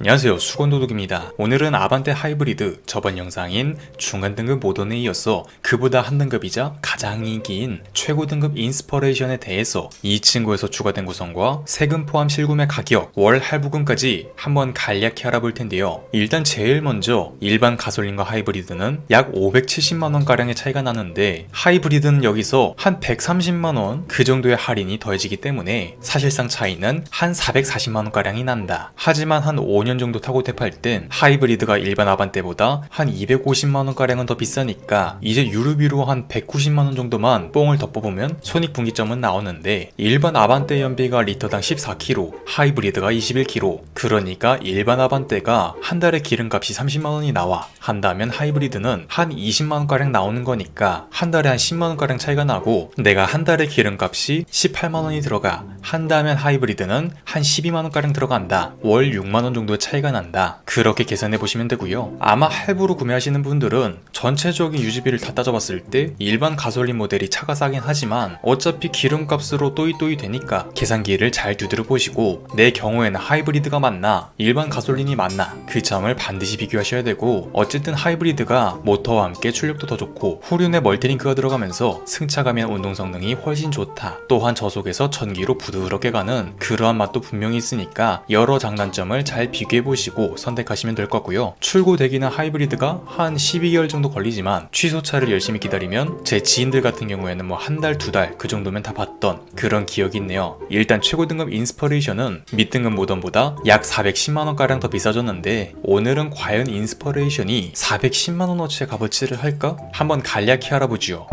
안녕하세요. 수건도둑입니다. 오늘은 아반떼 하이브리드 저번 영상인 중간등급 모던에 이어서 그보다 한 등급이자 가장 인기인 최고 등급 인스퍼레이션에 대해서 이 친구에서 추가된 구성과 세금 포함 실구매 가격 월 할부금까지 한번 간략히 알아볼 텐데요. 일단 제일 먼저 일반 가솔린과 하이브리드는 약 570만원가량의 차이가 나는데 하이브리드는 여기서 한 130만원 그 정도의 할인이 더해지기 때문에 사실상 차이는 한 440만원가량이 난다. 하지만 한 5년 정도 타고 대팔 땐 하이브리드가 일반 아반떼보다 한 250만원가량은 더 비싸니까 이제 유류비로 한 190만원 정도만 뽕을 덮어보면 손익분기점은 나오는데 일반 아반떼 연비가 리터당 14kg 하이브리드가 21kg 그러니까 일반 아반떼가 한 달에 기름값이 30만원이 나와. 한다면 하이브리드는 한 20만원가량 나오는 거니까 한 달에 한 10만원가량 차이가 나고 내가 한 달에 기름값이 18만원이 들어가. 한다면 하이브리드는 한 12만원가량 들어간다. 월 6만원 정도 의 차이가 난다. 그렇게 계산해 보시면 되고요. 아마 할부로 구매하시는 분들은 전체적인 유지비를 다 따져봤을 때 일반 가솔린 모델이 차가 싸긴 하지만 어차피 기름값으로 또이또이 되니까 계산기를 잘 두드려 보시고 내 경우에는 하이브리드가 맞나 일반 가솔린이 맞나 그 점을 반드시 비교하셔야 되고 어쨌든 하이브리드가 모터와 함께 출력도 더 좋고 후륜에 멀티링크가 들어가면서 승차감이나 운동 성능이 훨씬 좋다. 또한 저속에서 전기로 부드럽게 가는 그러한 맛도 분명히 있으니까 여러 장단점을 잘 비교 해 보시고 선택하시면 될것 같고요. 출고 대기는 하이브리드가 한 12개월 정도 걸리지만 취소차를 열심히 기다리면 제 지인들 같은 경우에는 뭐 한 달 두 달 그 정도면 다 봤던 그런 기억이 있네요. 일단 최고 등급 인스퍼레이션은 밑등급 모던보다 약 410만원가량 더 비싸졌는데 오늘은 과연 인스퍼레이션이 410만원어치의 값어치를 할까? 한번 간략히 알아보지요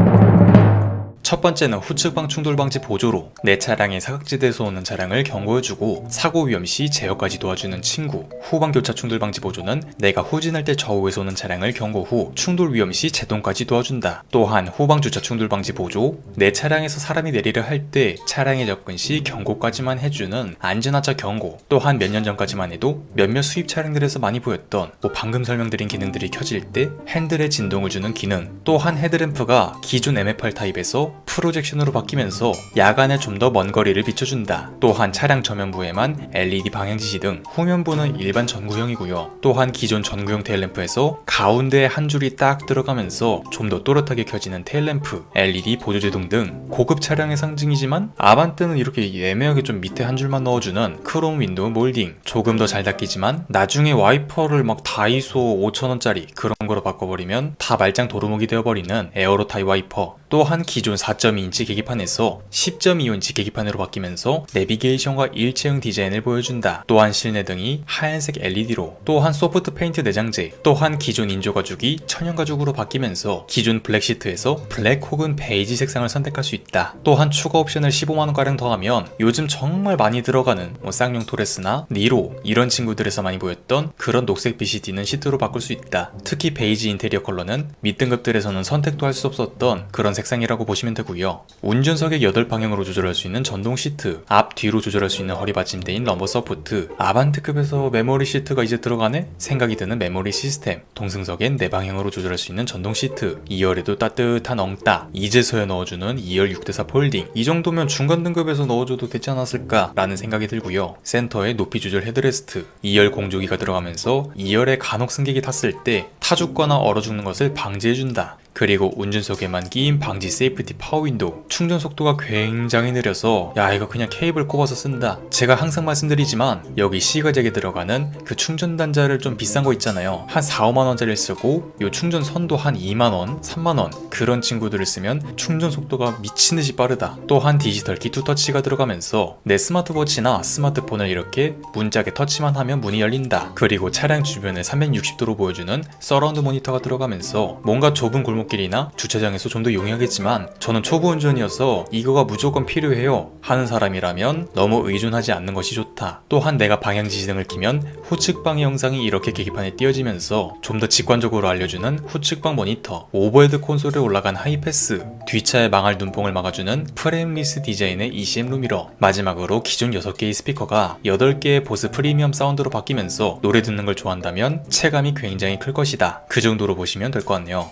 첫 번째는 후측방 충돌 방지 보조로 내 차량의 사각지대에서 오는 차량을 경고해주고 사고 위험 시 제어까지 도와주는 친구. 후방 교차 충돌 방지 보조는 내가 후진할 때 좌우에서 오는 차량을 경고 후 충돌 위험 시 제동까지 도와준다. 또한 후방 주차 충돌 방지 보조 내 차량에서 사람이 내리려 할 때 차량에 접근 시 경고까지만 해주는 안전하차 경고. 또한 몇 년 전까지만 해도 몇몇 수입 차량들에서 많이 보였던 뭐 방금 설명드린 기능들이 켜질 때 핸들에 진동을 주는 기능. 또한 헤드램프가 기존 MF8 타입에서 프로젝션으로 바뀌면서 야간에 좀 더 먼 거리를 비춰준다. 또한 차량 전면부에만 LED 방향 지시 등 후면부는 일반 전구형이고요. 또한 기존 전구형 테일램프에서 가운데에 한 줄이 딱 들어가면서 좀 더 또렷하게 켜지는 테일램프, LED 보조제동 등 고급 차량의 상징이지만 아반떼는 이렇게 애매하게 좀 밑에 한 줄만 넣어주는 크롬 윈도우 몰딩 조금 더 잘 닦이지만 나중에 와이퍼를 막 다이소 5천원짜리 그런 거로 바꿔버리면 다 말짱 도루묵이 되어버리는 에어로 타입 와이퍼 또한 기존 4.2인치 계기판에서 10.25인치 계기판으로 바뀌면서 내비게이션과 일체형 디자인을 보여준다. 또한 실내 등이 하얀색 LED로 또한 소프트 페인트 내장재 또한 기존 인조 가죽이 천연 가죽으로 바뀌면서 기존 블랙 시트에서 블랙 혹은 베이지 색상을 선택할 수 있다. 또한 추가 옵션을 15만원가량 더하면 요즘 정말 많이 들어가는 뭐 쌍용 토레스나 니로 이런 친구들에서 많이 보였던 그런 녹색 빛이 띠는 시트로 바꿀 수 있다. 특히 베이지 인테리어 컬러는 밑등급들에서는 선택도 할 수 없었던 그런 색 상이라고 보시면 되고요. 운전석의 8방향으로 조절할 수 있는 전동 시트, 앞 뒤로 조절할 수 있는 허리 받침대인 럼버 서포트, 아반트급에서 메모리 시트가 이제 들어가네? 생각이 드는 메모리 시스템, 동승석엔 4방향으로 조절할 수 있는 전동 시트, 2열에도 따뜻한 엉따, 이제서야 넣어주는 2열 6대4 폴딩, 이 정도면 중간 등급에서 넣어줘도 되지 않았을까? 라는 생각이 들고요. 센터에 높이 조절 헤드레스트, 2열 공조기가 들어가면서 2열에 간혹 승객이 탔을 때 타 죽거나 얼어 죽는 것을 방지해준다. 그리고 운전석에만 끼인 방지 세이프티 파워 윈도우. 충전 속도가 굉장히 느려서 야 이거 그냥 케이블 꼽아서 쓴다. 제가 항상 말씀드리지만 여기 C가잭에 들어가는 그 충전 단자를 좀 비싼 거 있잖아요. 한 4, 5만원짜리 쓰고 요 충전 선도 한 2만원, 3만원. 그런 친구들을 쓰면 충전 속도가 미친듯이 빠르다. 또한 디지털 키 투터치가 들어가면서 내 스마트워치나 스마트폰을 이렇게 문짝에 터치만 하면 문이 열린다. 그리고 차량 주변을 360도로 보여주는 서라운드 모니터가 들어가면서 뭔가 좁은 골목 골목길이나 주차장에서 좀 더 용이하겠지만 저는 초보 운전이어서 이거가 무조건 필요해요 하는 사람이라면 너무 의존하지 않는 것이 좋다. 또한 내가 방향 지시등을 키면 후측방의 영상이 이렇게 계기판에 띄어지면서 좀 더 직관적으로 알려주는 후측방 모니터, 오버헤드 콘솔에 올라간 하이패스, 뒷차의 망할 눈뽕을 막아주는 프레임리스 디자인의 ECM 루미러, 마지막으로 기존 6개의 스피커가 8개의 보스 프리미엄 사운드로 바뀌면서 노래 듣는 걸 좋아한다면 체감이 굉장히 클 것이다. 그 정도로 보시면 될 것 같네요.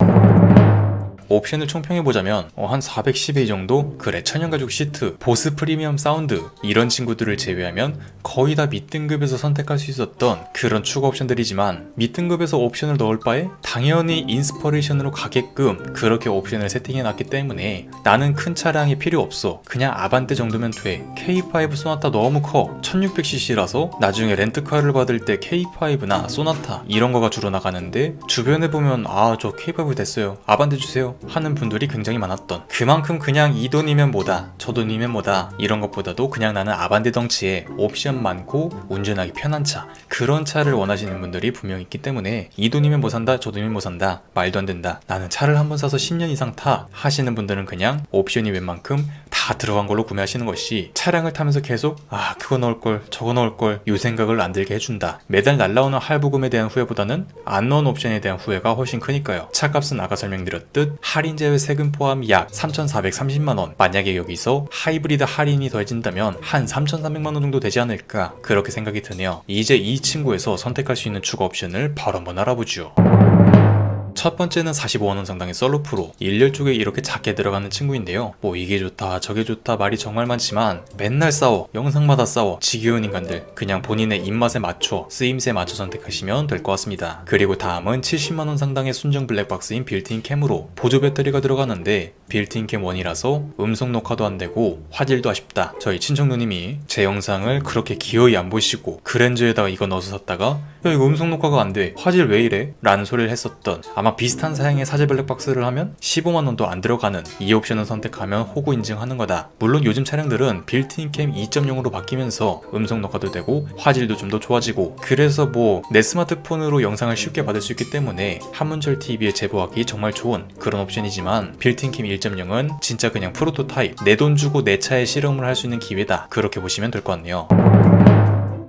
옵션을 총평해보자면 어, 한 410A 정도? 그래 천연가죽 시트, 보스 프리미엄 사운드 이런 친구들을 제외하면 거의 다 밑등급에서 선택할 수 있었던 그런 추가 옵션들이지만 밑등급에서 옵션을 넣을 바에 당연히 인스퍼레이션으로 가게끔 그렇게 옵션을 세팅해놨기 때문에 나는 큰 차량이 필요 없어. 그냥 아반떼 정도면 돼. K5 소나타 너무 커. 1600cc라서 나중에 렌트카를 받을 때 K5나 소나타 이런 거가 주로 나가는데 주변에 보면 아 저 K5 됐어요. 아반떼 주세요 하는 분들이 굉장히 많았던 그만큼 그냥 이 돈이면 뭐다 저 돈이면 뭐다 이런 것보다도 그냥 나는 아반떼 덩치에 옵션 많고 운전하기 편한 차 그런 차를 원하시는 분들이 분명 있기 때문에 이 돈이면 뭐 산다 저 돈이면 뭐 산다 말도 안 된다. 나는 차를 한번 사서 10년 이상 타 하시는 분들은 그냥 옵션이 웬만큼 다 들어간 걸로 구매하시는 것이 차량을 타면서 계속 아 그거 넣을 걸 저거 넣을 걸이 생각을 안 들게 해준다. 매달 날라오는 할부금에 대한 후회보다는 안 넣은 옵션에 대한 후회가 훨씬 크니까요. 차값은 아까 설명드렸듯 할인 제외 세금 포함 약 3,430만원. 만약에 여기서 하이브리드 할인이 더해진다면 한 3,300만원 정도 되지 않을까 그렇게 생각이 드네요. 이제 이 친구에서 선택할 수 있는 추가 옵션을 바로 한번 알아보죠 첫 번째는 45만원 상당의 썰루프로. 일렬 쪽에 이렇게 작게 들어가는 친구인데요. 뭐 이게 좋다 저게 좋다 말이 정말 많지만 맨날 싸워 영상마다 싸워 지겨운 인간들. 그냥 본인의 입맛에 맞춰 쓰임새에 맞춰 선택하시면 될 것 같습니다. 그리고 다음은 70만원 상당의 순정 블랙박스인 빌트인 캠으로 보조 배터리가 들어가는데 빌트인 캠 1이라서 음성 녹화도 안 되고 화질도 아쉽다. 저희 친척 누님이 제 영상을 그렇게 기어이 안 보시고 그랜저에다가 이거 넣어서 샀다가 야 이거 음성 녹화가 안 돼. 화질 왜 이래? 라는 소리를 했었던 아마 비슷한 사양의 사제 블랙박스를 하면 15만 원도 안 들어가는 이 옵션을 선택하면 호구 인증하는 거다. 물론 요즘 차량들은 빌트인 캠 2.0으로 바뀌면서 음성 녹화도 되고 화질도 좀 더 좋아지고 그래서 뭐 내 스마트폰으로 영상을 쉽게 받을 수 있기 때문에 한문철 TV에 제보하기 정말 좋은 그런 옵션이지만 빌트인 캠 1.0은 진짜 그냥 프로토타입 내 돈 주고 내 차에 실험을 할 수 있는 기회다 그렇게 보시면 될 것 같네요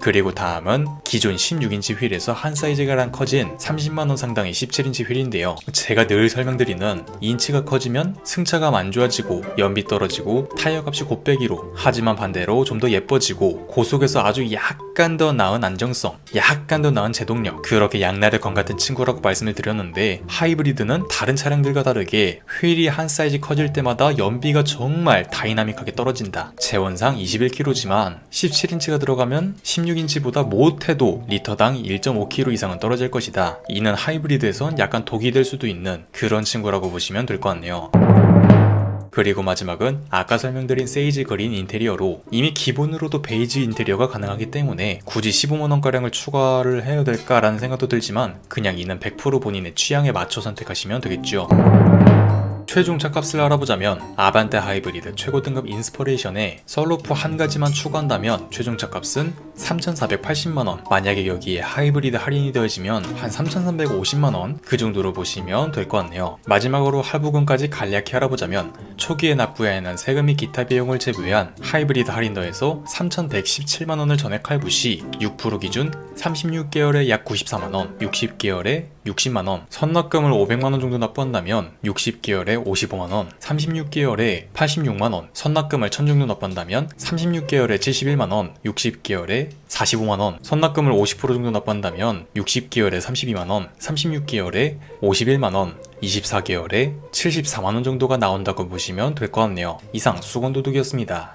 그리고 다음은 기존 16인치 휠에서 한 사이즈가랑 커진 30만원 상당의 17인치 휠인데요. 제가 늘 설명드리는 인치가 커지면 승차감 안 좋아지고 연비 떨어지고 타이어 값이 곱빼기로 하지만 반대로 좀 더 예뻐지고 고속에서 아주 약 간 더 나은 안정성, 약간 더 나은 제동력 그렇게 양날의 검 같은 친구라고 말씀을 드렸는데 하이브리드는 다른 차량들과 다르게 휠이 한 사이즈 커질 때마다 연비가 정말 다이나믹하게 떨어진다. 재원상 21kg지만 17인치가 들어가면 16인치보다 못해도 리터당 1.5kg 이상은 떨어질 것이다. 이는 하이브리드에선 약간 독이 될 수도 있는 그런 친구라고 보시면 될 것 같네요. 그리고 마지막은 아까 설명드린 세이지 그린 인테리어로 이미 기본으로도 베이지 인테리어가 가능하기 때문에 굳이 15만원가량을 추가를 해야 될까라는 생각도 들지만 그냥 이는 100% 본인의 취향에 맞춰 선택하시면 되겠죠. 최종 차값을 알아보자면 아반떼 하이브리드 최고 등급 인스퍼레이션에 썰루프 한 가지만 추가한다면 최종 차값은 3,480만원. 만약에 여기에 하이브리드 할인이 되어지면 한 3,350만원 그 정도로 보시면 될 것 같네요. 마지막으로 할부금까지 간략히 알아보자면 초기에 납부해야 하는 세금 및 기타 비용을 제외한 하이브리드 할인 더해서 3,117만원을 전액 할부 시 6% 기준 36개월에 약 94만원 60개월에 60만원 선납금을 500만원 정도 납부한다면 60개월에 55만원 36개월에 86만원 선납금을 1000 정도 납부한다면 36개월에 71만원 60개월에 45만원 선납금을 50% 정도 납부한다면 60개월에 32만원 36개월에 51만원 24개월에 74만원 정도가 나온다고 보시면 될 것 같네요. 이상 수건도둑이었습니다